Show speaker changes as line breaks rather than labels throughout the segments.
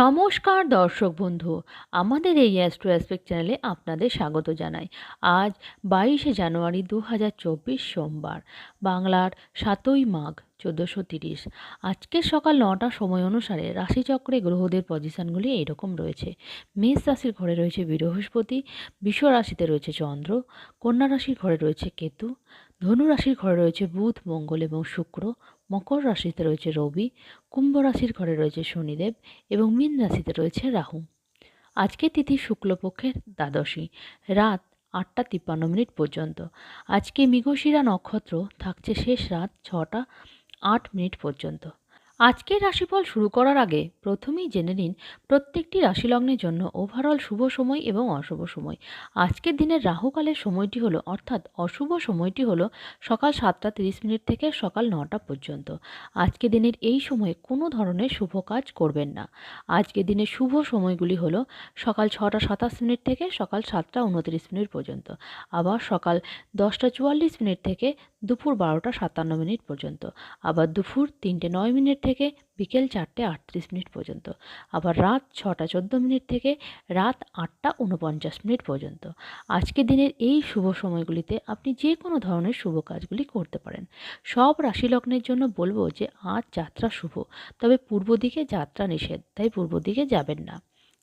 নমস্কার দর্শক বন্ধু, আমাদের এই অ্যাস্ট্রো অ্যাসপেক্ট চ্যানেলে আপনাদের স্বাগত জানাই। আজ বাইশে জানুয়ারি দু হাজার চব্বিশ সোমবার, বাংলার সাতই মাঘ চোদ্দোশো তিরিশ। আজকের সকাল নটা সময় অনুসারে রাশিচক্রে গ্রহদের পজিশনগুলি এইরকম রয়েছে। মেষ রাশির ঘরে রয়েছে বৃহস্পতি, বিশ্ব রাশিতে রয়েছে চন্দ্র, কন্যা রাশির ঘরে রয়েছে কেতু, ধনু রাশির ঘরে রয়েছে বুধ, মঙ্গল এবং শুক্র। মকর রাশিতে রয়েছে রবি, কুম্ভ রাশির ঘরে রয়েছে শনিদেব এবং মীন রাশিতে রয়েছে রাহু। আজকে তিথি শুক্লপক্ষের দ্বাদশী, রাত আটটা তিপ্পান্ন মিনিট পর্যন্ত। আজকে মৃগশিরা নক্ষত্র থাকছে শেষ রাত ছটা আট মিনিট পর্যন্ত। আজকের রাশিফল শুরু করার আগে প্রথমেই জেনে নিন প্রত্যেকটি রাশিলগ্নের জন্য ওভারঅল শুভ সময় এবং অশুভ সময়। আজকের দিনের রাহুকালের সময়টি হলো, অর্থাৎ অশুভ সময়টি হলো সকাল সাতটা তিরিশ মিনিট থেকে সকাল নটা পর্যন্ত। আজকে দিনের এই সময়ে কোনো ধরনের শুভ কাজ করবেন না। আজকে দিনের শুভ সময়গুলি হলো সকাল ছটা সাতাশ মিনিট থেকে সকাল সাতটা উনত্রিশ মিনিট পর্যন্ত। আবার সকাল দশটা চুয়াল্লিশ মিনিট থেকে দুপুর বারোটা সাতান্ন মিনিট পর্যন্ত। আবার দুপুর তিনটে নয় মিনিট থেকে বিকেল চারটে আটত্রিশ মিনিট পর্যন্ত, আবার রাত ছটা চোদ্দ মিনিট থেকে রাত আটটা উনপঞ্চাশ মিনিট পর্যন্ত। আজকে দিনের এই শুভ সময়গুলিতে আপনি যে কোনো ধরনের শুভ কাজগুলি করতে পারেন। সব রাশি লগ্নের জন্য বলব যে, আজ যাত্রা শুভ, তবে পূর্ব দিকে যাত্রা নিষেধ, তাই পূর্ব দিকে যাবেন না।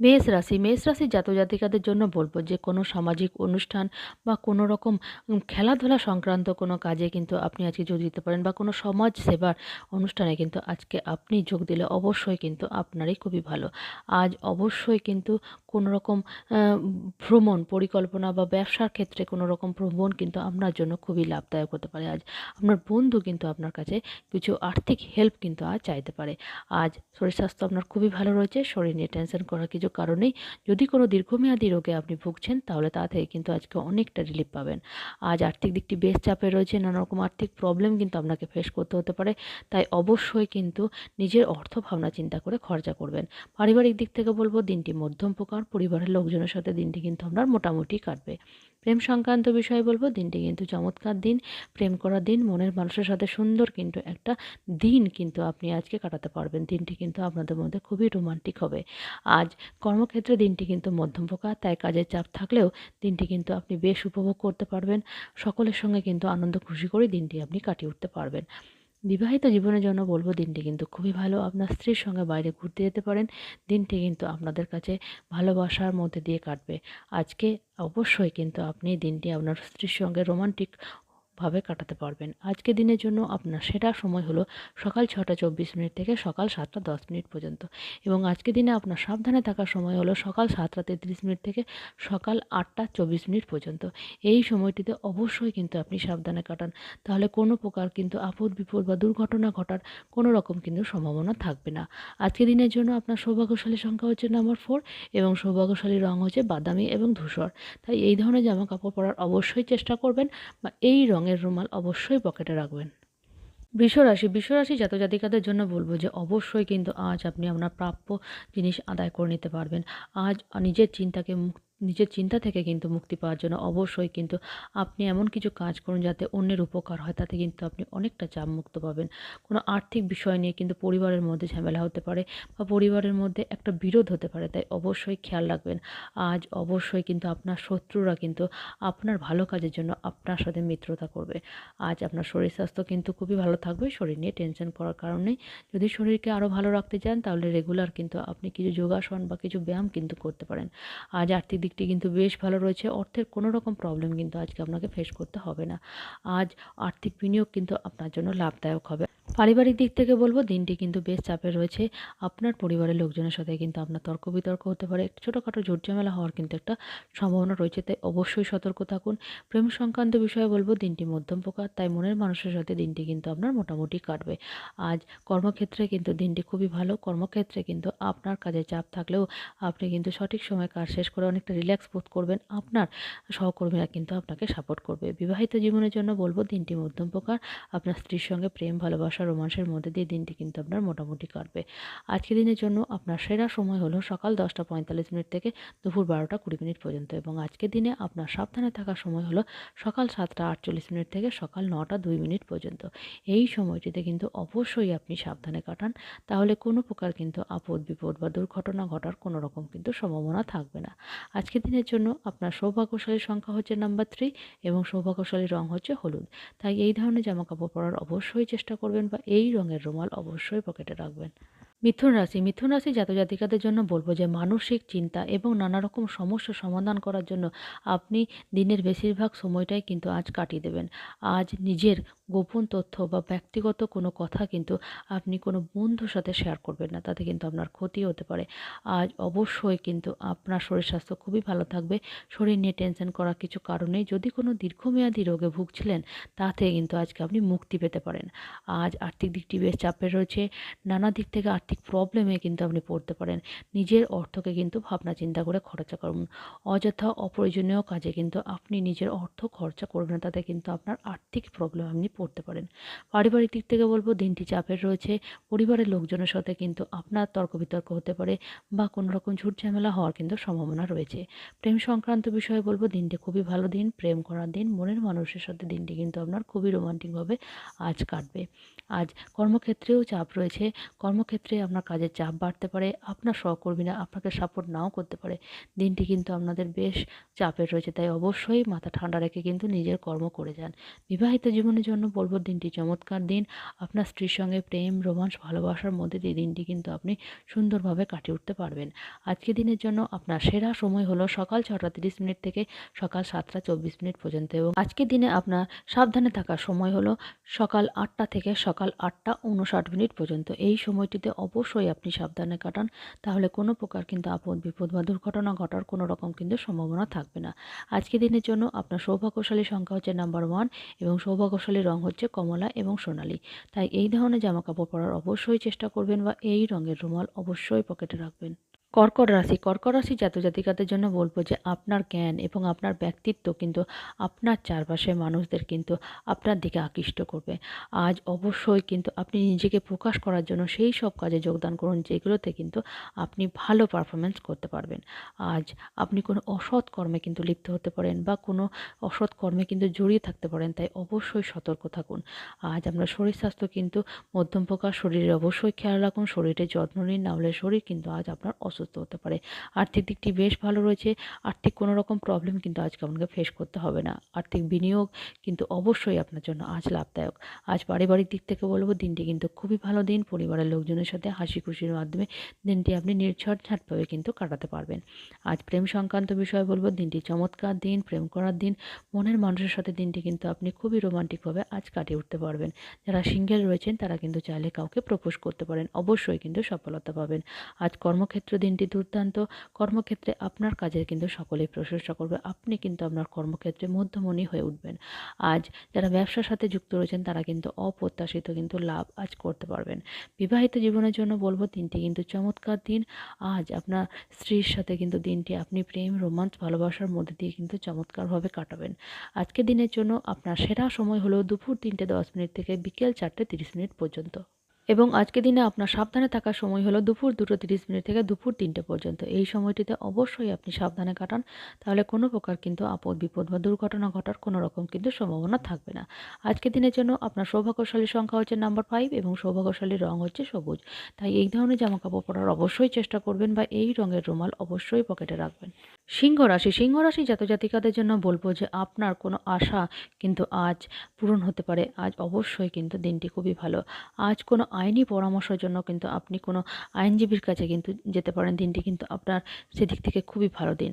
মেষ রাশি, মেষ রাশির জাতজাতিকাদের জন্য বলব যে, কোনো সামাজিক অনুষ্ঠান বা কোনো রকম খেলাধুলা সংক্রান্ত কোনো কাজে কিন্তু আপনি আজকে যোগ দিতে পারেন বা কোনো সমাজ সেবার অনুষ্ঠানে কিন্তু আজকে আপনি যোগ দিলে অবশ্যই কিন্তু আপনারই খুবই ভালো। আজ অবশ্যই কিন্তু কোনো রকম ভ্রমণ পরিকল্পনা বা ব্যবসার ক্ষেত্রে কোনো রকম ভ্রমণ কিন্তু আপনার জন্য খুবই লাভদায়ক হতে পারে। আজ আপনার বন্ধু কিন্তু আপনার কাছে কিছু আর্থিক হেল্প কিন্তু আজ চাইতে পারে। আজ শরীর স্বাস্থ্য আপনার খুবই ভালো রয়েছে, শরীর নিয়ে টেনশন করার কিছু কারণেই যদি কোনো দীর্ঘমেয়াদী রোগে আপনি ভুগছেন, তাহলে তা থেকে কিন্তু আজকে অনেকটা রিলিফ পাবেন। আজ আর্থিক দিকটি বেশ চাপে রয়েছে নানা রকম আর্থিক প্রবলেম কিন্তু আপনাকে ফেস করতে হতে পারে। তাই অবশ্যই কিন্তু নিজের অর্থ ভাবনা চিন্তা করে খরচা করবেন। পারিবারিক দিক থেকে বলব, দিনটি মধ্যম প্রকার পরিবারের লোকজনের সাথে দিনটি কিন্তু আপনার মোটামুটি কাটবে। প্রেম সংক্রান্ত বিষয়ে বলব, দিনটি কিন্তু চমৎকার দিন। প্রেম করার দিন, মনের মানুষের সাথে সুন্দর কিন্তু একটা দিন কিন্তু আপনি আজকে কাটাতে পারবেন। দিনটি কিন্তু আপনাদের মধ্যে খুবই রোমান্টিক হবে। আজ কর্মক্ষেত্রে দিনটি কিন্তু মধ্যম প্রকার তাই কাজের চাপ থাকলেও দিনটি কিন্তু আপনি বেশ উপভোগ করতে পারবেন। সকলের সঙ্গে কিন্তু আনন্দ, খুশি করে দিনটি আপনি কাটিয়ে উঠতে পারবেন। বিবাহিত জীবনের জন্য বলব দিনটি কিন্তু খুবই ভালো। আপনার স্ত্রীর সঙ্গে বাইরে ঘুরতে যেতে পারেন। দিনটি কিন্তু আপনাদের কাছে ভালোবাসার মধ্যে দিয়ে কাটবে। আজকে অবশ্যই কিন্তু আপনি দিনটি আপনার স্ত্রীর সঙ্গে রোমান্টিক ভাবে কাটাতে পারবেন। আজকে দিনের জন্য আপনার সেরা সময় হলো সকাল ছটা চব্বিশ মিনিট থেকে সকাল সাতটা দশ মিনিট পর্যন্ত। এবং আজকে দিনে আপনার সাবধানে থাকার সময় হলো সকাল সাতটা তেত্রিশ মিনিট থেকে সকাল আটটা চব্বিশ মিনিট পর্যন্ত। এই সময়টিতে অবশ্যই কিন্তু আপনি সাবধানে কাটান। তাহলে কোনো প্রকার কিন্তু আপদ বিপদ বা দুর্ঘটনা ঘটার কোনো রকম কিন্তু সম্ভাবনা থাকবে না। আজকে দিনের জন্য আপনার সৌভাগ্যশালী সংখ্যা হচ্ছে নাম্বার ফোর এবং সৌভাগ্যশালী রং হচ্ছে বাদামি এবং ধূসর। তাই এই ধরনের জামা কাপড় পরার অবশ্যই চেষ্টা করবেন বা এই রঙের রুমাল অবশ্যই পকেটে রাখবেন। বৃষরাশি বৃষরাশি জাতজাতিকাদের জন্য বলব যে অবশ্যই কিন্তু আজ আপনি আপনার প্রাপ্য জিনিস আদায় করে নিতে পারবেন। আজ নিজের চিন্তাকে মুক নিজের চিন্তা থেকে কিন্তু মুক্তি পাওয়ার জন্য অবশ্যই কিন্তু আপনি এমন কিছু কাজ করুন যাতে অন্যের উপকার হয়, তাতে কিন্তু আপনি অনেকটা চাপ মুক্ত পাবেন। কোনো আর্থিক বিষয় নিয়ে কিন্তু পরিবারের মধ্যে ঝামেলা হতে পারে বা পরিবারের মধ্যে একটা বিরোধ হতে পারে, তাই অবশ্যই খেয়াল রাখবেন। আজ অবশ্যই কিন্তু আপনার শত্রুরা কিন্তু আপনার ভালো কাজের জন্য আপনার সাথে মিত্রতা করবে। আজ আপনার শরীর স্বাস্থ্য কিন্তু খুবই ভালো থাকবে, শরীর নিয়ে টেনশন করার কারণে। যদি শরীরকে আরও ভালো রাখতে চান, তাহলে রেগুলার কিন্তু আপনি কিছু যোগাসন বা কিছু ব্যায়াম কিন্তু করতে পারেন। আজ আর্থিক দিকটি কিন্তু বেশ ভালো রয়েছে। অর্থের কোনো রকম প্রবলেম কিন্তু আজকে আপনাকে ফেস করতে হবে না। আজ আর্থিক বিনিয়োগ কিন্তু আপনার জন্য লাভদায়ক হবে। পারিবারিক দিক থেকে বলব, দিনটি কিন্তু বেশ চাপে রয়েছে। আপনার পরিবারের লোকজনের সাথে কিন্তু আপনার তর্ক বিতর্ক হতে পারে একটু ছোটোখাটো ঝুটঝামেলা হওয়ার কিন্তু একটা সম্ভাবনা রয়েছে, তাই অবশ্যই সতর্ক থাকুন। প্রেম সংক্রান্ত বিষয়ে বলব, দিনটি মধ্যম প্রকার, তাই মনের মানুষের সাথে দিনটি কিন্তু আপনার মোটামুটি কাটবে। আজ কর্মক্ষেত্রে কিন্তু দিনটি খুবই ভালো, কর্মক্ষেত্রে কিন্তু আপনার কাজে চাপ থাকলেও আপনি কিন্তু সঠিক সময় কাজ শেষ করে অনেকটা রিল্যাক্স বোধ করবেন, আপনার সহকর্মীরা কিন্তু আপনাকে সাপোর্ট করবে। বিবাহিত জীবনের জন্য বলব, দিনটি মধ্যম প্রকার, আপনার স্ত্রীর সঙ্গে প্রেম, ভালোবাসা ভালোবাসা রোমান্সের মধ্যে দিয়ে দিনটি কিন্তু আপনার মোটামুটি কাটবে। আজকে দিনের জন্য আপনার সেরা সময় হলো সকাল দশটা পঁয়তাল্লিশ মিনিট থেকে দুপুর বারোটা কুড়ি মিনিট পর্যন্ত এবং আজকের দিনে আপনার সাবধানে থাকার সময় হলো সকাল সাতটা আটচল্লিশ মিনিট থেকে সকাল নটা দুই মিনিট পর্যন্ত। এই সময়টিতে কিন্তু অবশ্যই আপনি সাবধানে কাটান। তাহলে কোনো প্রকার কিন্তু আপদ বিপদ বা দুর্ঘটনা ঘটার কোনো রকম কিন্তু সম্ভাবনা থাকবে না। আজকের দিনের জন্য আপনার সৌভাগ্যশালী সংখ্যা হচ্ছে নাম্বার থ্রি এবং সৌভাগ্যশালী রং হচ্ছে হলুদ। তাই এই ধরনের জামা কাপড় পরার অবশ্যই চেষ্টা করবেন। বা এই রঙের রুমাল অবশ্যই পকেটে রাখবেন। মিথুন রাশি মিথুন রাশি জাতজাতিকাদের জন্য বলব যে মানসিক চিন্তা এবং নানা রকম সমস্যা সমাধান করার জন্য আপনি দিনের বেশিরভাগ সময়টাই কিন্তু আজ কাটিয়ে দেবেন। আজ নিজের গোপন তথ্য বা ব্যক্তিগত কোনো কথা কিন্তু আপনি কোনো বন্ধুর সাথে শেয়ার করবেন না, তাতে কিন্তু আপনার ক্ষতি হতে পারে। আজ অবশ্যই কিন্তু আপনার শরীর স্বাস্থ্য খুবই ভালো থাকবে। শরীর নিয়ে টেনশন করার কিছু কারণে যদি কোনো দীর্ঘমেয়াদী রোগে ভুগছিলেন তা থেকে কিন্তু আজকে আপনি মুক্তি পেতে পারেন। আজ আর্থিক দিকটি বেশ চাপে রয়েছে। নানা দিক থেকে আর্থিক প্রবলেমে কিন্তু আপনি পড়তে পারেন। নিজের অর্থকে কিন্তু ভাবনা চিন্তা করে খরচা করুন। অযথা অপ্রয়োজনীয় কাজে কিন্তু আপনি নিজের অর্থ খরচা করবেন তাতে কিন্তু আপনার আর্থিক প্রবলেম আপনি পড়তে পারেন। পারিবারিক দিক থেকে বলব, দিনটি চাপের রয়েছে। পরিবারের লোকজনের সাথে কিন্তু আপনার তর্ক বিতর্ক হতে পারে বা কোনো রকম ঝুট ঝামেলা হওয়ার কিন্তু সম্ভাবনা রয়েছে। প্রেম সংক্রান্ত বিষয়ে বলব, দিনটি খুবই ভালো দিন, প্রেম করার দিন, মনের মানুষের সাথে দিনটি কিন্তু আপনার খুবই রোমান্টিকভাবে আজ কাটবে। আজ কর্মক্ষেত্রেও চাপ রয়েছে। কর্মক্ষেত্রে আপনার কাজের চাপ বাড়তে পারে, আপনার সহকর্মীরা আপনাকে সাপোর্ট নাও করতে পারে। দিনটি কিন্তু আপনাদের বেশ চাপের রয়েছে, তাই অবশ্যই মাথা ঠান্ডা রেখে কিন্তু নিজের কর্ম করে যান। বিবাহিত জীবনের জন্য বলব, দিনটি চমৎকার দিন। আপনার স্ত্রীর সঙ্গে প্রেম, রোমাঞ্চ, ভালোবাসার মধ্যে দিয়ে দিনটি কিন্তু আপনি সুন্দরভাবে কাটিয়ে উঠতে পারবেন। আজকে দিনের জন্য আপনার সেরা সময় হলো সকাল ছটা তিরিশ মিনিট থেকে সকাল সাতটা চব্বিশ মিনিট পর্যন্ত এবং আজকের দিনে আপনার সাবধানে থাকার সময় হলো সকাল আটটা থেকে সকাল আটটা উনষাট মিনিট পর্যন্ত। এই সময়টিতে অবশ্যই আপনি সাবধানে কাটান, তাহলে কোনো প্রকার কিন্তু আপদ, বিপদ বা দুর্ঘটনা ঘটার কোনো রকম কিন্তু সম্ভাবনা থাকবে না। আজকে দিনের জন্য আপনার সৌভাগ্যশালী সংখ্যা হচ্ছে নাম্বার ওয়ান এবং সৌভাগ্যশালী রং হচ্ছে কমলা এবং সোনালি। তাই এই ধরনের জামা কাপড় পরার অবশ্যই চেষ্টা করবেন বা এই রঙের রুমাল অবশ্যই পকেটে রাখবেন। কর্কট রাশি কর্কট রাশি জাতজাতিকাদের জন্য বলব যে আপনার জ্ঞান এবং আপনার ব্যক্তিত্ব কিন্তু আপনার চারপাশের মানুষদের কিন্তু আপনার দিকে আকৃষ্ট করবে। আজ অবশ্যই কিন্তু আপনি নিজেকে প্রকাশ করার জন্য সেই সব কাজে যোগদান করুন যেগুলোতে কিন্তু আপনি ভালো পারফরমেন্স করতে পারবেন। আজ আপনি কোনো অসৎ কর্মে কিন্তু লিপ্ত হতে পারেন বা কোনো অসৎ কর্মে কিন্তু জড়িয়ে থাকতে পারেন, তাই অবশ্যই সতর্ক থাকুন। আজ আপনার শরীর স্বাস্থ্য কিন্তু মধ্যম প্রকার, শরীরে অবশ্যই খেয়াল রাখুন শরীরের যত্ন নিন, না হলে শরীর কিন্তু আজ আপনার অসুস্থ হতে পারে। আর্থিক দিকটি বেশ ভালো রয়েছে। আর্থিক কোনো রকম প্রবলেম কিন্তু আজকে আপনাকে ফেস করতে হবে না। আর্থিক বিনিয়োগ কিন্তু অবশ্যই আপনার জন্য আজ লাভদায়ক। আজ পারিবারিক দিক থেকে বলব, দিনটি কিন্তু খুবই ভালো দিন। পরিবারের লোকজনের সাথে হাসি খুশির মাধ্যমে দিনটি আপনি নির্ঝট ঝাটভাবে কিন্তু কাটাতে পারবেন। আজ প্রেম সংক্রান্ত বিষয়ে বলব, দিনটি চমৎকার দিন, প্রেম করার দিন। মনের মানুষের সাথে দিনটি কিন্তু আপনি খুবই রোমান্টিকভাবে আজ কাটিয়ে উঠতে পারবেন। যারা সিঙ্গেল রয়েছেন তারা কিন্তু চাইলে কাউকে প্রপোজ করতে পারেন। অবশ্যই কিন্তু সফলতা পাবেন। আজ কর্মক্ষেত্র দিনটি দুর্দান্ত। কর্মক্ষেত্রে আপনার কাজের কিন্তু সকলেই প্রশংসা করবে। আপনি কিন্তু আপনার কর্মক্ষেত্রে মধ্যমণি হয়ে উঠবেন। আজ যারা ব্যবসার সাথে যুক্ত রয়েছেন, তারা কিন্তু অপ্রত্যাশিত কিন্তু লাভ আজ করতে পারবেন। বিবাহিত জীবনের জন্য বলব, দিনটি কিন্তু চমৎকার দিন। আজ আপনার স্ত্রীর সাথে কিন্তু দিনটি আপনি প্রেম, রোমান্স, ভালোবাসার মধ্যে দিয়ে কিন্তু চমৎকারভাবে কাটাবেন। আজকের দিনের জন্য আপনার সেরা সময় হলো দুপুর তিনটে দশ মিনিট থেকে বিকেল চারটে তিরিশ মিনিট পর্যন্ত। এবং আজকে দিনে আপনার সাবধানে থাকার সময় হলো দুপুর দুটো তিরিশ মিনিট থেকে দুপুর তিনটে পর্যন্ত। এই সময়টিতে অবশ্যই আপনি সাবধানে কাটান, তাহলে কোনো প্রকার কিন্তু আপদ বিপদ বা দুর্ঘটনা ঘটার কোনো রকম কিন্তু সম্ভাবনা থাকবে না। আজকের দিনের জন্য আপনার সৌভাগ্যশালী সংখ্যা হচ্ছে নাম্বার ফাইভ এবং সৌভাগ্যশালীর রং হচ্ছে সবুজ। তাই এই ধরনের জামা কাপড় পরার অবশ্যই চেষ্টা করবেন বা এই রঙের রুমাল অবশ্যই পকেটে রাখবেন। সিংহ রাশি সিংহ রাশি জাতজাতিকাদের জন্য বলব যে আপনার কোনো আশা কিন্তু আজ পূরণ হতে পারে। আজ অবশ্যই কিন্তু দিনটি খুবই ভালো। আজ কোনো আইনি পরামর্শের জন্য কিন্তু আপনি কোনো আইনজীবীর কাছে কিন্তু যেতে পারেন। দিনটি কিন্তু আপনার সেদিক থেকে খুবই ভালো দিন।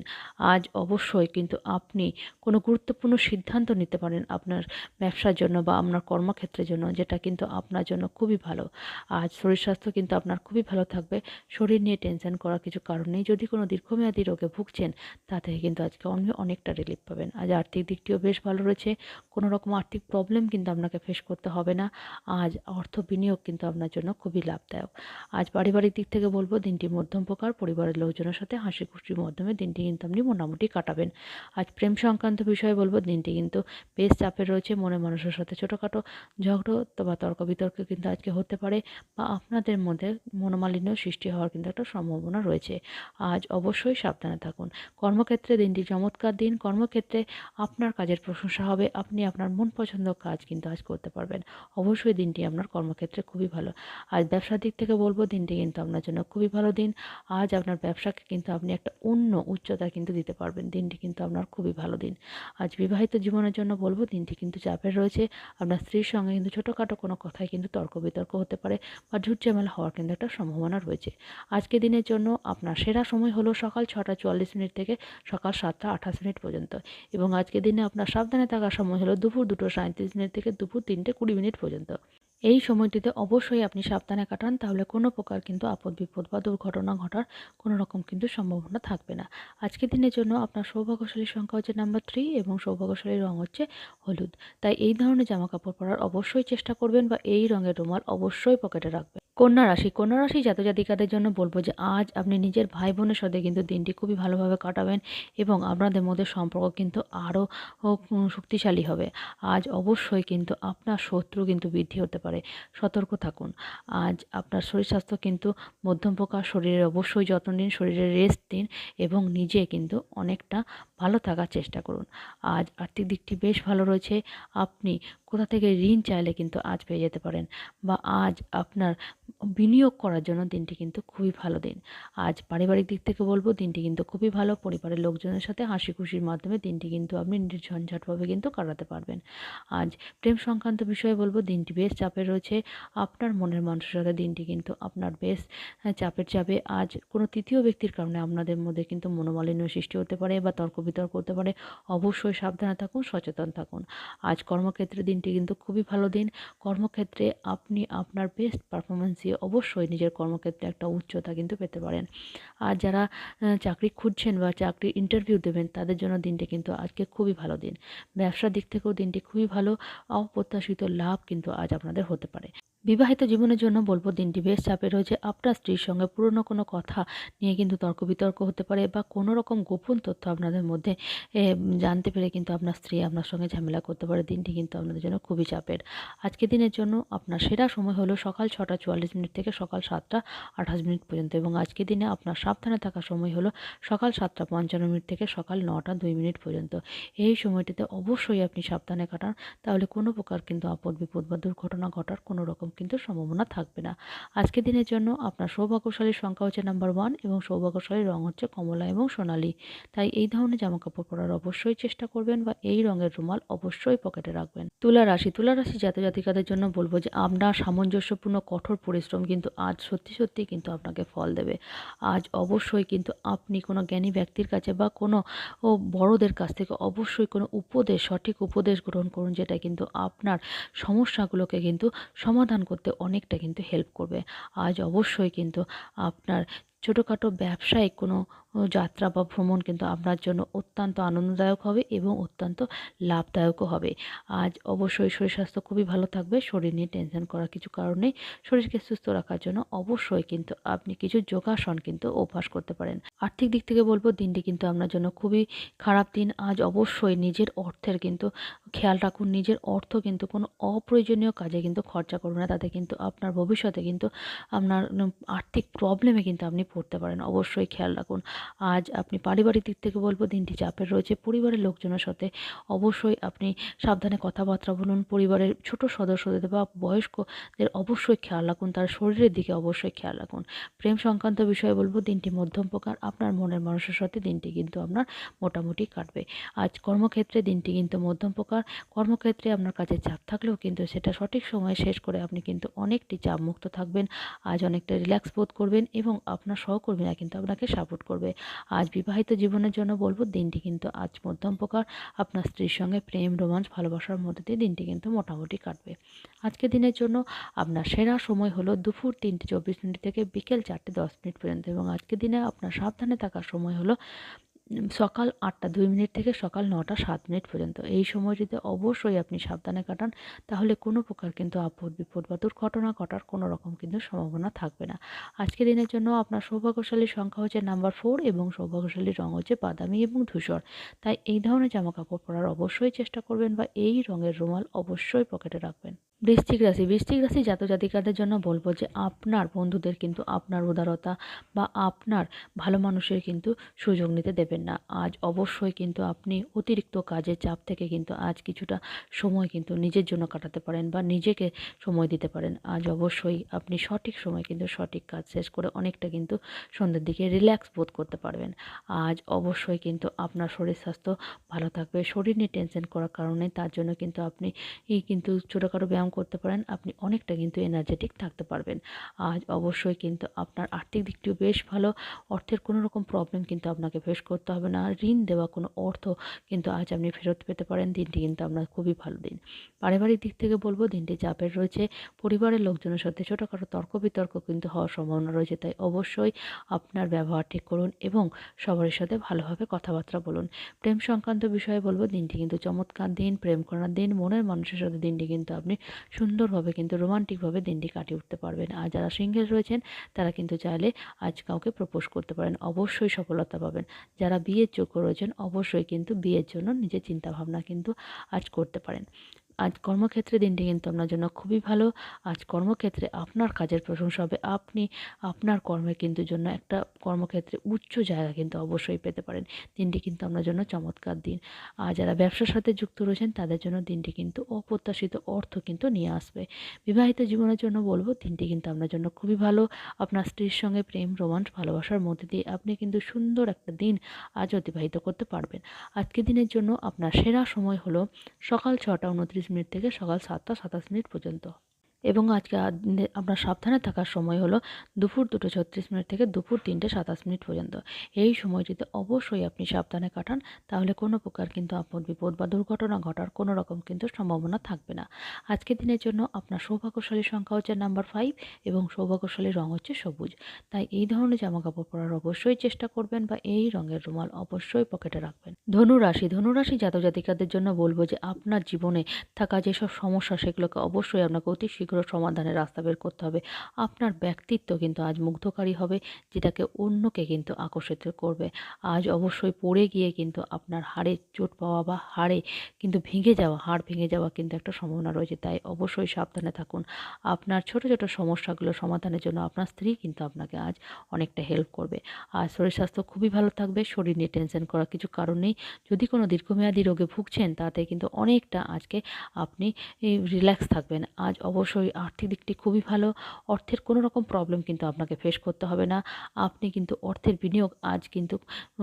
আজ অবশ্যই কিন্তু আপনি কোনো গুরুত্বপূর্ণ সিদ্ধান্ত নিতে পারেন আপনার ব্যবসার জন্য বা আপনার কর্মক্ষেত্রের জন্য, যেটা কিন্তু আপনার জন্য খুবই ভালো। আজ শরীর স্বাস্থ্য কিন্তু আপনার খুবই ভালো থাকবে। শরীর নিয়ে টেনশন করার কিছু কারণ নেই। যদি কোনো দীর্ঘমেয়াদী রোগে ভুগছেন তা থেকে কিন্তু আজকে অনেক অনেকটা রিলিফ পাবেন। আজ আর্থিক দিকটিও বেশ ভালো রয়েছে। কোনো রকম আর্থিক প্রবলেম কিন্তু আপনাকে ফেস করতে হবে না। আজ অর্থ বিনিয়োগ কিন্তু আপনার জন্য খুবই লাভদায়ক। আজ পারিবারিক দিক থেকে বলব, দিনটি মধ্যম প্রকার, পরিবারের লোকজনের সাথে হাসি খুশির মাধ্যমে দিনটি কিন্তু আপনি মোটামুটি কাটাবেন। আজ প্রেম সংক্রান্ত বিষয়ে বলব, দিনটি কিন্তু বেশ চাপের রয়েছে মনে মানুষের সাথে ছোটোখাটো ঝগড়া বা তর্ক বিতর্ক কিন্তু আজকে হতে পারে বা আপনাদের মধ্যে মনোমালিন্য সৃষ্টি হওয়ার কিন্তু একটা সম্ভাবনা রয়েছে। আজ অবশ্যই সাবধানে থাকুন। কর্মক্ষেত্রে দিনটি চমৎকার দিন। কর্মক্ষেত্রে আপনার কাজের প্রশংসা হবে। আপনি আপনার মন পছন্দ কাজ কিন্তু আজ করতে পারবেন। অবশ্যই দিনটি আপনার কর্মক্ষেত্রে খুবই ভালো। আজ ব্যবসার দিক থেকে বলব, দিনটি কিন্তু আপনার জন্য খুবই ভালো দিন। আজ আপনার ব্যবসাকে কিন্তু আপনি একটা অন্য উচ্চতা কিন্তু দিতে পারবেন। দিনটি কিন্তু আপনার খুবই ভালো দিন। আজ বিবাহিত জীবনের জন্য বলব, দিনটি কিন্তু চাপের রয়েছে। আপনার স্ত্রীর সঙ্গে কিন্তু ছোটোখাটো কোনো কথায় কিন্তু তর্ক বিতর্ক হতে পারে বা ঝুট ঝামেলা হওয়ার কিন্তু একটা সম্ভাবনা রয়েছে। আজকে দিনের জন্য আপনার সেরা সময় হলো সকাল ছটা চুয়াল্লিশ মিনিট সকাল সাতটা আঠাশ মিনিট পর্যন্ত। এবং আজকের দিনে আপনার সাবধানে থাকার সময় হলো দুপুর দুটো সাঁত্রিশ মিনিট থেকে দুপুর তিনটে কুড়ি মিনিট পর্যন্ত। এই সময়টিতে অবশ্যই আপনি সাবধানে কাটান, তাহলে কোনো প্রকার কিন্তু আপদ বিপদ বা দুর্ঘটনা ঘটার কোনো রকম কিন্তু সম্ভাবনা থাকবে না। আজকের দিনের জন্য আপনার সৌভাগ্যশালী সংখ্যা হচ্ছে নাম্বার থ্রি এবং সৌভাগ্যশালী রং হচ্ছে হলুদ। তাই এই ধরনের জামা কাপড় পরার অবশ্যই চেষ্টা করবেন বা এই রঙের রুমাল অবশ্যই পকেটে রাখবেন। কন্যা রাশি কন্যা রাশি জাতজাতিকাদের জন্য বলব যে, আজ আপনি নিজের ভাই বোনের সাথে কিন্তু দিনটি খুবই ভালোভাবে কাটাবেন এবং আপনাদের মধ্যে সম্পর্ক কিন্তু আরও শক্তিশালী হবে। আজ অবশ্যই কিন্তু আপনার শত্রু কিন্তু বৃদ্ধি হতে পারে। সতর্ক থাকুন। আজ আপনার শরীর স্বাস্থ্য কিন্তু মধ্যম প্রকার, শরীরের অবশ্যই যত্ন নিন শরীরে রেস্ট দিন এবং নিজে কিন্তু অনেকটা ভালো থাকার চেষ্টা করুন। আজ আর্থিক দিকটি বেশ ভালো রয়েছে। আপনি কোথা থেকে ঋণ চাইলে কিন্তু আজ পেয়ে যেতে পারেন বা আজ আপনার বিনিয়োগ করার জন্য দিনটি কিন্তু খুবই ভালো দিন। আজ পারিবারিক দিক থেকে বলব, দিনটি কিন্তু খুবই ভালো। পরিবারের লোকজনের সাথে হাসি খুশির মাধ্যমে দিনটি কিন্তু আপনি নির্ঝঞ্ঝাটভাবে কিন্তু কাটাতে পারবেন। আজ প্রেম সংক্রান্ত বিষয়ে বলব, দিনটি বেশ চাপে রয়েছে। আপনার মনের মানুষের সাথে দিনটি কিন্তু আপনার বেশ চাপের চাপে। আজ কোনো তৃতীয় ব্যক্তির কারণে আপনাদের মধ্যে কিন্তু মনোমালিন্য সৃষ্টি হতে পারে বা তর্ক বিতর্ক হতে পারে। অবশ্যই সাবধানে থাকুন, সচেতন থাকুন। আজ কর্মক্ষেত্রে দিনটি কিন্তু খুবই ভালো দিন। কর্মক্ষেত্রে আপনি আপনার বেস্ট পারফরমেন্স দিয়ে অবশ্যই নিজের কর্মক্ষেত্রে একটা উচ্চতা কিন্তু পেতে পারেন। আর যারা চাকরি খুঁজছেন বা চাকরির ইন্টারভিউ দেবেন, তাদের জন্য দিনটি কিন্তু আজকে খুবই ভালো দিন। ব্যবসার দিক থেকেও দিনটি খুবই ভালো। অপ্রত্যাশিত লাভ কিন্তু আজ আপনাদের হতে পারে। বিবাহিত জীবনের জন্য বলব দিনটি বেশ চাপে রয়েছে। আপনার স্ত্রীর সঙ্গে পুরনো কোনো কথা নিয়ে কিন্তু তর্ক বিতর্ক হতে পারে বা কোনো রকম গোপন তথ্য আপনাদের মধ্যে জানতে পেরে কিন্তু আপনার স্ত্রী আপনার সঙ্গে ঝামেলা করতে পারে। দিনটি কিন্তু আপনাদের জন্য খুবই চাপের। আজকে দিনের জন্য আপনার সেরা সময় হলো সকাল ছটা চুয়াল্লিশ মিনিট থেকে সকাল সাতটা আঠাশ মিনিট পর্যন্ত এবং আজকে দিনে আপনার সাবধানে থাকার সময় হলো সকাল সাতটা পঞ্চান্ন মিনিট থেকে সকাল নটা দুই মিনিট পর্যন্ত। এই সময়টিতে অবশ্যই আপনি সাবধানে কাটান, তাহলে কোনো প্রকার কিন্তু আপদ বিপদ বা দুর্ঘটনা ঘটার কোনো রকম কিন্তু সম্ভাবনা থাকবে না। আজকের দিনের জন্য আপনার সৌভাগ্যশালীর সংখ্যা হচ্ছে নাম্বার ওয়ান এবং সৌভাগ্যশালীর রং হচ্ছে কমলা এবং সোনালি। তাই এই ধরনের জামাকাপড় পরার অবশ্যই চেষ্টা করবেন বা এই রঙের রুমাল অবশ্যই পকেটে রাখবেন। তুলা রাশি তুলা রাশি জাত জাতিকাদের জন্য বলব যে আপনার সামঞ্জস্যপূর্ণ কঠোর পরিশ্রম কিন্তু আজ সত্যি সত্যি কিন্তু আপনাকে ফল দেবে। আজ অবশ্যই কিন্তু আপনি কোনো জ্ঞানী ব্যক্তির কাছে বা কোনো বড়দের কাছ থেকে অবশ্যই কোনো উপদেশ, সঠিক উপদেশ গ্রহণ করুন যেটা কিন্তু আপনার সমস্যাগুলোকে কিন্তু সমাধান করতে অনেকটা কিন্তু হেল্প করবে। আজ অবশ্যই কিন্তু আপনার ছোটোখাটো ব্যবসায় কোনো যাত্রা বা ভ্রমণ কিন্তু আপনার জন্য অত্যন্ত আনন্দদায়ক হবে এবং অত্যন্ত লাভদায়কও হবে। আজ অবশ্যই শরীর স্বাস্থ্য খুবই ভালো থাকবে, শরীর নিয়ে টেনশন করার কিছু কারণ শরীরকে সুস্থ রাখার জন্য অবশ্যই কিন্তু আপনি কিছু যোগাসন কিন্তু অভ্যাস করতে পারেন। আর্থিক দিক থেকে বলব, দিনটি কিন্তু আপনার জন্য খুবই খারাপ দিন। আজ অবশ্যই নিজের অর্থের কিন্তু খেয়াল রাখুন, নিজের অর্থ কিন্তু কোনো অপ্রয়োজনীয় কাজে কিন্তু খরচা করুন না। তাতে কিন্তু আপনার ভবিষ্যতে কিন্তু আপনার আর্থিক প্রবলেমে কিন্তু আপনি পড়তে পারেন। অবশ্যই খেয়াল রাখুন। আজ আপনি পারিবারিক দিক থেকে বলব দিনটি চাপের রয়েছে। পরিবারের লোকজনের সাথে অবশ্যই আপনি সাবধানে কথাবার্তা বলুন। পরিবারের ছোট সদস্যদের বা বয়স্কদের অবশ্যই খেয়াল রাখুন। তার শরীরের দিকে অবশ্যই খেয়াল রাখুন। প্রেম সংক্রান্ত বিষয়ে বলব, দিনটি মধ্যম প্রকার। আপনার মনের মানুষের সাথে দিনটি কিন্তু আপনার মোটামুটি কাটবে। আজ কর্মক্ষেত্রে দিনটি কিন্তু মধ্যম প্রকার। কর্মক্ষেত্রে আপনার কাছে চাপ থাকলেও কিন্তু সেটা সঠিক সময়ে শেষ করে আপনি কিন্তু অনেকটি চাপমুক্ত থাকবেন। আজ অনেকটা রিল্যাক্স বোধ করবেন এবং আপনার সহকর্মীরা কিন্তু আপনাকে সাপোর্ট করবে। আজ বিবাহিত জীবনের জন্য বলব, দিনটি কিন্তু আজ মধ্যম প্রকার। আপনার স্ত্রীর সঙ্গে প্রেম, রোমাঞ্চ, ভালোবাসার মধ্যে দিয়ে দিনটি কিন্তু মোটামুটি কাটবে। আজকে দিনের জন্য আপনার সেরা সময় হলো দুপুর তিনটে চব্বিশ মিনিট থেকে বিকেল চারটে দশ মিনিট পর্যন্ত এবং আজকে দিনে আপনার সাবধানে থাকার সময় হলো সকাল আটটা, দুই মিনিট থেকে সকাল নটা, সাত মিনিট পর্যন্ত। এই সময়টিতে অবশ্যই আপনি সাবধানে কাটান, তাহলে কোনো প্রকার কিন্তু আপদ বিপদ বা দুর্ঘটনা ঘটার কোনো রকম কিন্তু সম্ভাবনা থাকবে না। আজকে দিনের জন্য আপনার সৌভাগ্যশালী সংখ্যা হচ্ছে নাম্বার ফোর এবং সৌভাগ্যশালী রং হচ্ছে বাদামি এবং ধূসর। তাই এই ধরনের জামা কাপড় পরার অবশ্যই চেষ্টা করবেন বা এই রঙের রুমাল অবশ্যই পকেটে রাখবেন। বৃশ্চিক রাশি বৃশ্চিক রাশি জাতক জাতিকাদের জন্য বলব যে আপনার বন্ধুদের কিন্তু আপনার উদারতা বা আপনার ভালো মানুষের কিন্তু সুযোগ নিতে দেবেন না। আজ অবশ্যই কিন্তু আপনি অতিরিক্ত কাজের চাপ থেকে কিন্তু আজ কিছুটা সময় কিন্তু নিজের জন্য কাটাতে পারেন বা নিজেকে সময় দিতে পারেন। আজ অবশ্যই আপনি সঠিক সময় কিন্তু সঠিক কাজ শেষ করে অনেকটা কিন্তু সন্ধ্যের দিকে রিল্যাক্স বোধ করতে পারবেন। আজ অবশ্যই কিন্তু আপনার শরীর স্বাস্থ্য ভালো থাকবে, শরীর নিয়ে টেনশন করার কারণে তার জন্য কিন্তু আপনি কিন্তু ছোটোখাটো ব্যায়াম করতে পারেন, আপনি অনেকটা কিন্তু এনার্জেটিক থাকতে পারবেন। আজ অবশ্যই কিন্তু আপনার আর্থিক দিকটিও বেশ ভালো, অর্থের কোনো রকম প্রবলেম কিন্তু আপনাকে ফেস করতে হবে না, ঋণ দেওয়া কোনো অর্থ কিন্তু আজ আপনি ফেরত পেতে পারেন, দিনটি কিন্তু আপনার খুবই ভালো দিন। পারিবারিক দিক থেকে বলব, দিনটি চাপের রয়েছে, পরিবারের লোকজনের সাথে ছোটোখাটো তর্ক বিতর্ক কিন্তু হওয়ার সম্ভাবনা রয়েছে, তাই অবশ্যই আপনার ব্যবহার ঠিক করুন এবং সবার সাথে ভালোভাবে কথাবার্তা বলুন। প্রেম সংক্রান্ত বিষয়ে বলব, দিনটি কিন্তু চমৎকার দিন, প্রেম করার দিন, মনের মানুষের সাথে দিনটি কিন্তু আপনি সুন্দরভাবে কিন্তু রোমান্টিকভাবে দিনটি কাটিয়ে উঠতে পারবেন। আর যারা সিঙ্গেল রয়েছেন, তারা কিন্তু চাইলে আজ কাউকে প্রপোজ করতে পারেন। অবশ্যই সফলতা পাবেন। যারা বিয়ের যোগ্য রয়েছেন, অবশ্যই কিন্তু বিয়ের জন্য নিজের চিন্তাভাবনা কিন্তু আজ করতে পারেন। আজ কর্মক্ষেত্রে দিনটি কিন্তু আপনার জন্য খুবই ভালো। আজ কর্মক্ষেত্রে আপনার কাজের প্রশংসা হবে। আপনি আপনার কর্মের কিন্তু জন্য একটা কর্মক্ষেত্রে উচ্চ জায়গা কিন্তু অবশ্যই পেতে পারেন। দিনটি কিন্তু আপনার জন্য চমৎকার দিন। আর যারা ব্যবসার সাথে যুক্ত রয়েছেন, তাদের জন্য দিনটি কিন্তু অপ্রত্যাশিত অর্থ কিন্তু নিয়ে আসবে। বিবাহিত জীবনের জন্য বলব, দিনটি কিন্তু আপনার জন্য খুবই ভালো। আপনার স্ত্রীর সঙ্গে প্রেম, রোমান্স, ভালোবাসার মধ্যে দিয়ে আপনি কিন্তু সুন্দর একটা দিন আজ অতিবাহিত করতে পারবেন। আজকে দিনের জন্য আপনার সেরা সময় হলো সকাল ছটা উনত্রিশ মিনিট থেকে সকাল সাতটা সাতাশ মিনিট পর্যন্ত। এবং আজকে আপনার সাবধানে থাকার সময় হলো দুপুর দুটো ছত্রিশ মিনিট থেকে দুপুর তিনটে সাতাশ মিনিট পর্যন্ত। এই সময়টিতে অবশ্যই আপনি সাবধানে কাটান, তাহলে কোনো প্রকার কিন্তু আপদ বিপদ বা দুর্ঘটনা ঘটার কোনো রকম কিন্তু সম্ভাবনা থাকবে না। আজকের দিনের জন্য আপনার সৌভাগ্যশালী সংখ্যা হচ্ছে নাম্বার ফাইভ এবং সৌভাগ্যশালী রং হচ্ছে সবুজ। তাই এই ধরনের জামা কাপড় পরার অবশ্যই চেষ্টা করবেন বা এই রঙের রুমাল অবশ্যই পকেটে রাখবেন। ধনুরাশি ধনুরাশি জাতক জাতিকাদের জন্য বলব যে আপনার জীবনে থাকা যেসব সমস্যা, সেগুলোকে অবশ্যই আপনাকে অতি শীঘ্র সমাধানের রাস্তা বের করতে হবে। আপনার ব্যক্তিত্ব কিন্তু আজ মুগ্ধকারী হবে, যেটাকে অন্যকে কিন্তু আকর্ষিত করবে। আজ অবশ্যই পড়ে গিয়ে কিন্তু আপনার হাড়ে চোট পাওয়া বা হাড়ে কিন্তু ভেঙে যাওয়া, হাড় ভেঙে যাওয়া কিন্তু একটা সম্ভাবনা রয়েছে। তাই অবশ্যই সাবধানে থাকুন। আপনার ছোট ছোট সমস্যাগুলো সমাধানের জন্য আপনার স্ত্রী কিন্তু আপনাকে আজ অনেকটা হেল্প করবে। আর শরীর স্বাস্থ্য খুবই ভালো থাকবে, শরীর নিয়ে টেনশন করার কিছু কারণ নেই। যদি কোনো দীর্ঘমেয়াদী রোগে ভুগছেন, তাতে কিন্তু অনেকটা আজকে আপনি রিল্যাক্স থাকবেন। আজ অবশ্যই আর্থিক দিকটি খুবই ভালো। অর্থের কোনো রকম প্রবলেম কিন্তু আপনাকে ফেস করতে হবে না। আপনি কিন্তু অর্থের বিনিয়োগ আজ কিন্তু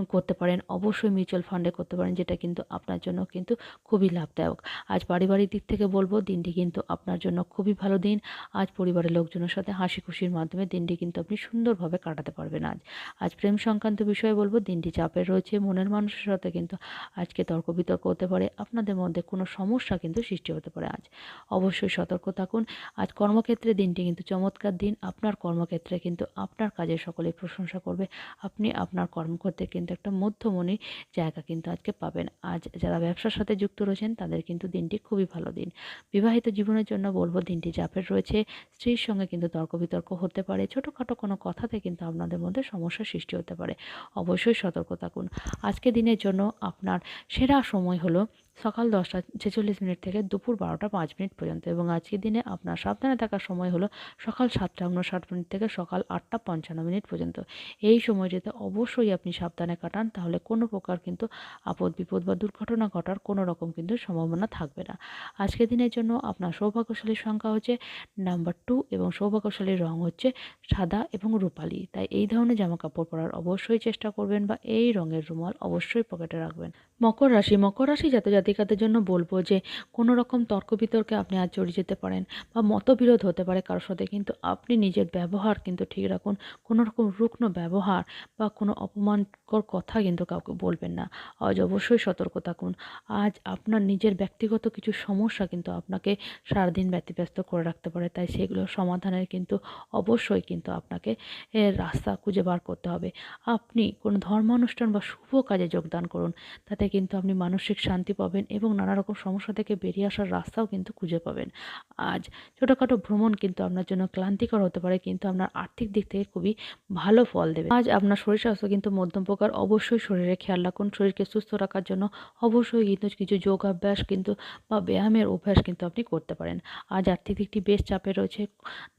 করতে পারেন। অবশ্যই মিউচুয়াল ফান্ডে করতে পারেন, যেটা কিন্তু আপনার জন্য কিন্তু খুবই লাভদায়ক। আজ পারিবারিক দিক থেকে বলব, দিনটি কিন্তু আপনার জন্য খুবই ভালো দিন। আজ পরিবারের লোকজনের সাথে হাসি খুশির মাধ্যমে দিনটি কিন্তু আপনি সুন্দরভাবে কাটাতে পারবেন আজ। আজ প্রেম সংক্রান্ত বিষয়ে বলব, দিনটি চাপের রয়েছে, মনের মানুষের সাথে কিন্তু আজকে তর্ক বিতর্ক হতে পারে। আপনাদের মধ্যে কোনো সমস্যা কিন্তু সৃষ্টি হতে পারে আজ। অবশ্যই সতর্ক থাকুন। আজ কর্মক্ষেত্রে দিনটি কিন্তু চমৎকার দিন। আপনার কর্মক্ষেত্রে কিন্তু আপনার কাজের সকলে প্রশংসা করবে। আপনি আপনার কর্মক্ষেত্রে কিন্তু একটা মধ্যমণি জায়গা কিন্তু আজকে পাবেন। আজ যারা ব্যবসার সাথে যুক্ত রয়েছেন, তাদের কিন্তু দিনটি খুবই ভালো দিন। বিবাহিত জীবনের জন্য বলব, দিনটি চাপের রয়েছে। স্ত্রীর সঙ্গে কিন্তু তর্ক বিতর্ক হতে পারে। ছোটোখাটো কোনো কথাতে কিন্তু আপনাদের মধ্যে সমস্যার সৃষ্টি হতে পারে। অবশ্যই সতর্ক থাকুন। আজকে দিনের জন্য আপনার সেরা সময় হলো সকাল দশটা ছেচল্লিশ মিনিট থেকে দুপুর বারোটা পাঁচ মিনিট পর্যন্ত। এবং আজকের দিনে আপনার সাবধানে থাকার সময় হলো সকাল সাতটা উনষাট মিনিট থেকে সকাল আটটা পঞ্চান্ন মিনিট পর্যন্ত। এই সময়টিতে অবশ্যই আপনি সাবধানে কাটান, তাহলে কোনো প্রকার কিন্তু আপদ বিপদ বা দুর্ঘটনা ঘটার কোনো রকম কিন্তু সম্ভাবনা থাকবে না। আজকের দিনের জন্য আপনার সৌভাগ্যশালী সংখ্যা হচ্ছে নাম্বার টু এবং সৌভাগ্যশালী রং হচ্ছে সাদা এবং রূপালি। তাই এই ধরনের জামা কাপড় পরার অবশ্যই চেষ্টা করবেন বা এই রঙের রুমাল অবশ্যই পকেটে রাখবেন। মকর রাশি মকর রাশি জাতক জাতিকাদের জন্য বলব যে কোনো রকম তর্ক বিতর্কে আপনি আজ জড়িয়ে যেতে পারেন বা মতবিরোধ হতে পারে কারোর সাথে, কিন্তু আপনি নিজের ব্যবহার কিন্তু ঠিক রাখুন। কোনো রকম রুগ্ন ব্যবহার বা কোনো অপমানকর কথা কিন্তু কাউকে বলবেন না। আজ অবশ্যই সতর্ক থাকুন। আজ আপনার নিজের ব্যক্তিগত কিছু সমস্যা কিন্তু আপনাকে সারাদিন ব্যতিব্যস্ত করে রাখতে পারে, তাই সেগুলো সমাধানের কিন্তু অবশ্যই কিন্তু আপনাকে রাস্তা খুঁজে বার করতে হবে। আপনি কোনো ধর্মানুষ্ঠান বা শুভ কাজে যোগদান করুন, তাতে কিন্তু আপনি মানসিক শান্তি পাবেন। এবং নানা রকম সমস্যা থেকে বেরিয়ে আসার রাস্তাও কিন্তু খুঁজে পাবেন। আজ ছোটোখাটো ভ্রমণ কিন্তু আপনার জন্য ক্লান্তিকর হতে পারে, কিন্তু আপনার আর্থিক দিক থেকে খুবই ভালো ফল দেবে। আজ আপনার শরীর স্বাস্থ্য কিন্তু মধ্যম প্রকার, অবশ্যই শরীরে খেয়াল রাখুন, শরীরকে সুস্থ রাখার জন্য অবশ্যই কিন্তু কিছু যোগাভ্যাস কিন্তু বা ব্যায়ামের অভ্যাস কিন্তু আপনি করতে পারেন। আজ আর্থিক দিকটি বেশ চাপে রয়েছে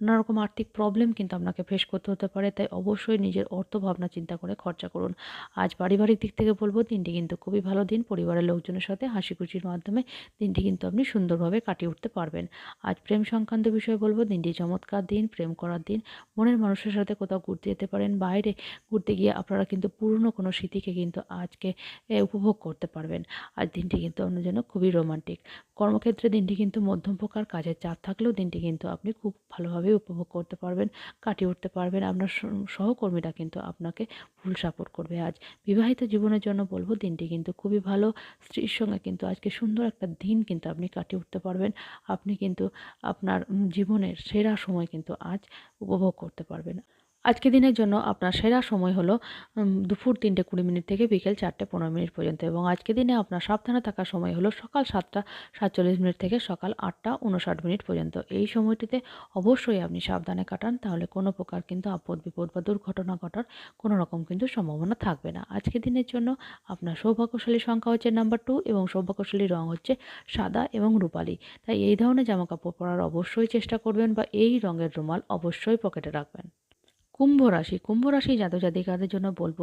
নানা রকম আর্থিক প্রবলেম কিন্তু আপনাকে ফেস করতে হতে পারে, তাই অবশ্যই নিজের অর্থ ভাবনা চিন্তা করে খরচা করুন। আজ পারিবারিক দিক থেকে বলব, দিনটি কিন্তু খুবই ভালো দিন, পরিবারের লোকজনের সাথে হাসি খুশির মাধ্যমে দিনটি কিন্তু আপনি সুন্দরভাবে কাটিয়ে উঠতে পারবেন। আজ প্রেম সংক্রান্ত বিষয়ে বলব, দিনটি চমৎকার দিন, প্রেম করার দিন। মনের মানুষের সাথে কোথাও ঘুরতে যেতে পারেন, বাইরে ঘুরতে গিয়ে আপনারা কিন্তু পুরনো কোনো স্মৃতিকে কিন্তু আজকে উপভোগ করতে পারবেন। আজ দিনটি কিন্তু আপনার জন্য খুবই রোমান্টিক। কর্মক্ষেত্রে দিনটি কিন্তু মধ্যম প্রকার, কাজের চাপ থাকলেও দিনটি কিন্তু আপনি খুব ভালোভাবে উপভোগ করতে পারবেন, কাটিয়ে উঠতে পারবেন। আপনার সহকর্মীরা কিন্তু আপনাকে ফুল সাপোর্ট করবে। আজ বিবাহিত জীবনের জন্য বলব, দিনটি কিন্তু খুবই ভালো। স্ত্রীর সঙ্গে কিন্তু আজকে সুন্দর একটা দিন কিন্তু আপনি কাটিয়ে উঠতে পারবেন। আপনি কিন্তু আপনার জীবনের সেরা সময় কিন্তু আজ উপভোগ করতে পারবেন। আজকে দিনের জন্য আপনার সেরা সময় হলো দুপুর তিনটে কুড়ি মিনিট থেকে বিকেল চারটে পনেরো মিনিট পর্যন্ত এবং আজকে দিনে আপনার সাবধানে থাকার সময় হলো সকাল সাতটা সাতচল্লিশ মিনিট থেকে সকাল আটটা উনষাট মিনিট পর্যন্ত। এই সময়টিতে অবশ্যই আপনি সাবধানে কাটান, তাহলে কোনো প্রকার কিন্তু আপদ বিপদ বা দুর্ঘটনা ঘটার কোনো রকম কিন্তু সম্ভাবনা থাকবে না। আজকে দিনের জন্য আপনার সৌভাগ্যশালী সংখ্যা হচ্ছে নাম্বার টু এবং সৌভাগ্যশালী রং হচ্ছে সাদা এবং রূপালি। তাই এই ধরনের জামা কাপড় পরার অবশ্যই চেষ্টা করবেন বা এই রঙের রুমাল অবশ্যই পকেটে রাখবেন। কুম্ভ রাশি কুম্ভ রাশি জাতক জাতিকাদের জন্য বলব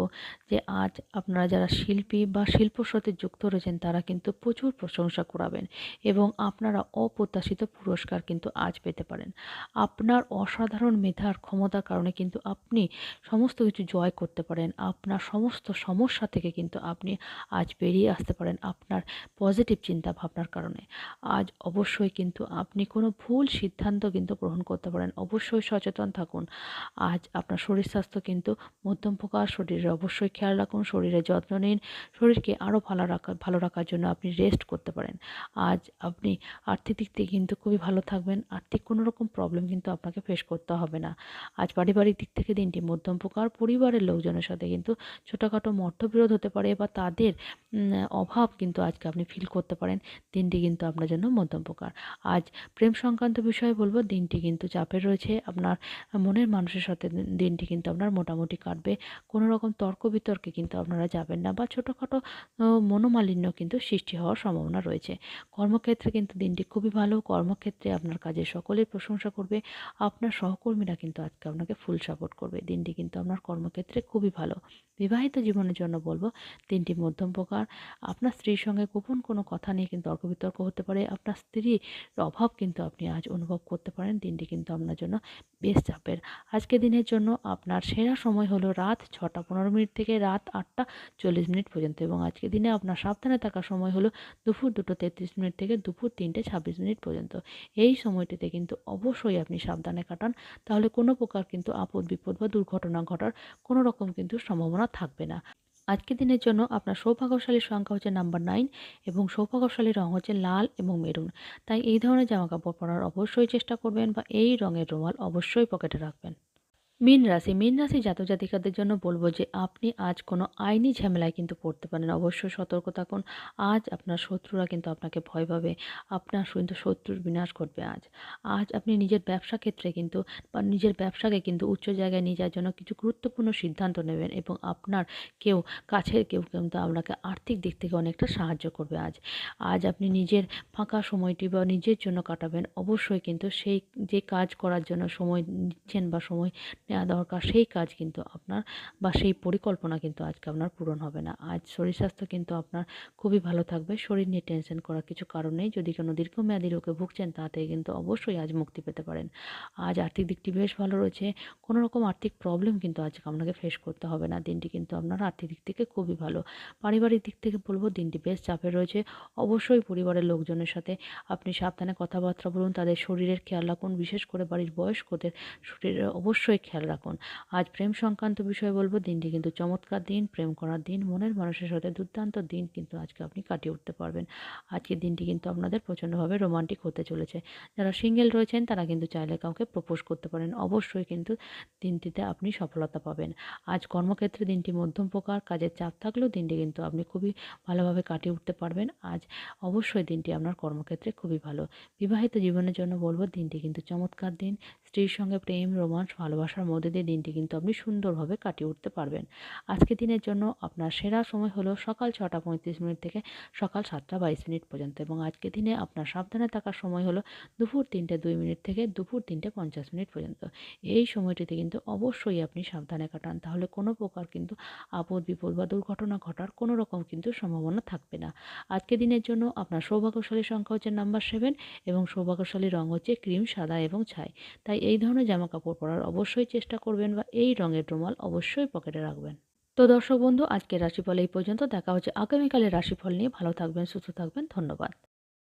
যে, আজ আপনারা যারা শিল্পী বা শিল্পর সাথে যুক্ত রয়েছেন, তারা কিন্তু প্রচুর প্রশংসা করাবেন এবং আপনারা অপ্রত্যাশিত পুরস্কার কিন্তু আজ পেতে পারেন। আপনার অসাধারণ মেধার ক্ষমতার কারণে কিন্তু আপনি সমস্ত কিছু জয় করতে পারেন, আপনার সমস্ত সমস্যা থেকে কিন্তু আপনি আজ বেরিয়ে আসতে পারেন আপনার পজিটিভ চিন্তা ভাবনার কারণে। আজ অবশ্যই কিন্তু আপনি কোনো ভুল সিদ্ধান্ত কিন্তু গ্রহণ করতে পারেন, অবশ্যই সচেতন থাকুন। আজ আপনার শরীর স্বাস্থ্য কিন্তু মধ্যম প্রকার। শরীরে অবশ্যই খেয়াল রাখুন শরীরের যত্ন নিন, শরীরকে আরও ভালো রাখা, ভালো রাখার জন্য আপনি রেস্ট করতে পারেন। আজ আপনি আর্থিক দিক থেকে কিন্তু খুবই ভালো থাকবেন, আর্থিক কোনো রকম প্রবলেম কিন্তু আপনাকে ফেস করতে হবে না। আজ পারিবারিক দিক থেকে দিনটি মধ্যম প্রকার, পরিবারের লোকজনের সাথে কিন্তু ছোটোখাটো মতবিরোধ হতে পারে বা তাদের অভাব কিন্তু আজকে আপনি ফিল করতে পারেন। দিনটি কিন্তু আপনার জন্য মধ্যম প্রকার। আজ প্রেম সংক্রান্ত বিষয়ে বলব, দিনটি কিন্তু চাপের রয়েছে। আপনার মনের মানুষের সাথে দিনটি কিন্তু আপনার মোটামুটি কাটবে। কোনো রকম তর্ক বিতর্কে কিন্তু আপনারা যাবেন না বা ছোটোখাটো মনোমালিন্য কিন্তু সৃষ্টি হওয়ার সম্ভাবনা রয়েছে। কর্মক্ষেত্রে কিন্তু দিনটি খুবই ভালো। কর্মক্ষেত্রে আপনার কাজে সকলের প্রশংসা করবে। আপনার সহকর্মীরা কিন্তু আজকে আপনাকে ফুল সাপোর্ট করবে। দিনটি কিন্তু আপনার কর্মক্ষেত্রে খুবই ভালো। বিবাহিত জীবনের জন্য বলব, দিনটি মধ্যম প্রকার। আপনার স্ত্রীর সঙ্গে গোপন কোনো কথা নিয়ে কিন্তু তর্ক বিতর্ক হতে পারে। আপনার স্ত্রীর অভাব কিন্তু আপনি আজ অনুভব করতে পারেন। দিনটি কিন্তু আপনার জন্য বেশ চাপের। আজকে দিনের জন্য আপনার সেরা সময় হলো রাত ছটা পনেরো মিনিট থেকে রাত আটটা চল্লিশ মিনিট পর্যন্ত। এবং আজকে দিনে আপনার সাবধানে থাকার সময় হলো দুপুর দুটো তেত্রিশ মিনিট থেকে দুপুর তিনটে ছাব্বিশ মিনিট পর্যন্ত। এই সময়টিতে কিন্তু অবশ্যই আপনি সাবধানে কাটান, তাহলে কোনো প্রকার কিন্তু আপদ বিপদ বা দুর্ঘটনা ঘটার কোনো রকম কিন্তু সম্ভাবনা থাকবে না। আজকের দিনের জন্য আপনার সৌভাগ্যশালীর সংখ্যা হচ্ছে নাম্বার নাইন এবং সৌভাগ্যশালী রং হচ্ছে লাল এবং মেরুন। তাই এই ধরনের জামাকাপড় পরার অবশ্যই চেষ্টা করবেন বা এই রঙের রুমাল অবশ্যই পকেটে রাখবেন। মীন রাশি মীন রাশি জাতক জাতিকাদের জন্য বলব যে, আপনি আজ কোনো আইনি ঝামেলায় কিন্তু পড়তে পারেন অবশ্যই সতর্ক থাকুন। আজ আপনার শত্রুরা কিন্তু আপনাকে ভয় পাবে। আপনার কিন্তু শত্রুর বিনাশ ঘটবে আজ। আজ আপনি নিজের ব্যবসা ক্ষেত্রে কিন্তু বা নিজের ব্যবসাকে কিন্তু উচ্চ জায়গায় নিয়ে যাওয়ার জন্য কিছু গুরুত্বপূর্ণ সিদ্ধান্ত নেবেন এবং আপনার কেউ, কাছের কেউ কিন্তু আপনাকে আর্থিক দিক থেকে অনেকটা সাহায্য করবে আজ। আজ আপনি নিজের ফাঁকা সময়টি বা নিজের জন্য কাটাবেন। অবশ্যই কিন্তু সেই, যে কাজ করার জন্য সময় নিচ্ছেন বা সময় নেওয়া দরকার, সেই কাজ কিন্তু আপনার বা সেই পরিকল্পনা কিন্তু আজকে আপনার পূরণ হবে না। আজ শরীর স্বাস্থ্য কিন্তু আপনার খুবই ভালো থাকবে, শরীর নিয়ে টেনশন করার কিছু কারণ নেই। যদি কোনো দীর্ঘমেয়াদী রোগে ভুগছেন, তাতে কিন্তু অবশ্যই আজ মুক্তি পেতে পারেন। আজ আর্থিক দিকটি বেশ ভালো রয়েছে, কোনো রকম আর্থিক প্রবলেম কিন্তু আজকে আপনাকে ফেস করতে হবে না। দিনটি কিন্তু আপনার আর্থিক দিক থেকে খুবই ভালো। পারিবারিক দিক থেকে বলব, দিনটি বেশ চাপে রয়েছে। অবশ্যই পরিবারের লোকজনের সাথে আপনি সাবধানে কথাবার্তা বলুন, তাদের শরীরের খেয়াল রাখুন, বিশেষ করে বাড়ির বয়স্কদের শরীরের অবশ্যই খেয়াল রাখুন। আজ প্রেম সংক্রান্ত বিষয়ে বলব, দিনটি কিন্তু চমৎকার দিন, প্রেম করার দিন, মনের মানুষের সাথে দুর্দান্ত দিন কিন্তু আজকে আপনি কাটিয়ে উঠতে পারবেন। আজকের দিনটি কিন্তু আপনাদের প্রচণ্ডভাবে রোমান্টিক হতে চলেছে। যারা সিঙ্গেল রয়েছেন, তারা কিন্তু চাইলে কাউকে প্রপোজ করতে পারেন। অবশ্যই কিন্তু দিনটিতে আপনি সফলতা পাবেন। আজ কর্মক্ষেত্রে দিনটি মধ্যম প্রকার, কাজের চাপ থাকলেও দিনটি কিন্তু আপনি খুবই ভালোভাবে কাটিয়ে উঠতে পারবেন। আজ অবশ্যই দিনটি আপনার কর্মক্ষেত্রে খুবই ভালো। বিবাহিত জীবনের জন্য বলব, দিনটি কিন্তু চমৎকার দিন। স্ত্রীর সঙ্গে প্রেম, রোমান্স, ভালোবাসার মধ্যে দিয়ে দিনটি কিন্তু আপনি সুন্দরভাবে কাটিয়ে উঠতে পারবেন। আজকে দিনের জন্য আপনার সেরা সময় হলো সকাল ছটা পঁয়ত্রিশ মিনিট থেকে সকাল সাতটা বাইশ মিনিট পর্যন্ত এবং আজকে দিনে আপনার সাবধানে থাকার সময় হলো দুপুর তিনটে দুই মিনিট থেকে দুপুর তিনটে পঞ্চাশ মিনিট পর্যন্ত। এই সময়টিতে কিন্তু অবশ্যই আপনি সাবধানে কাটান, তাহলে কোনো প্রকার কিন্তু আপদ বিপদ বা দুর্ঘটনা ঘটার কোনো রকম কিন্তু সম্ভাবনা থাকবে না। আজকে দিনের জন্য আপনার সৌভাগ্যশালী সংখ্যা হচ্ছে নাম্বার সেভেন এবং সৌভাগ্যশালী রং হচ্ছে ক্রিম, সাদা এবং ছাই। তাই এই ধরনের জামা কাপড় পরার অবশ্যই চেষ্টা করবেন বা এই রঙের রুমাল অবশ্যই পকেটে রাখবেন। তো দর্শক বন্ধু, আজকের রাশিফল এই পর্যন্ত। দেখা হচ্ছে আগামীকালের রাশিফল নিয়ে। ভালো থাকবেন, সুস্থ থাকবেন। ধন্যবাদ।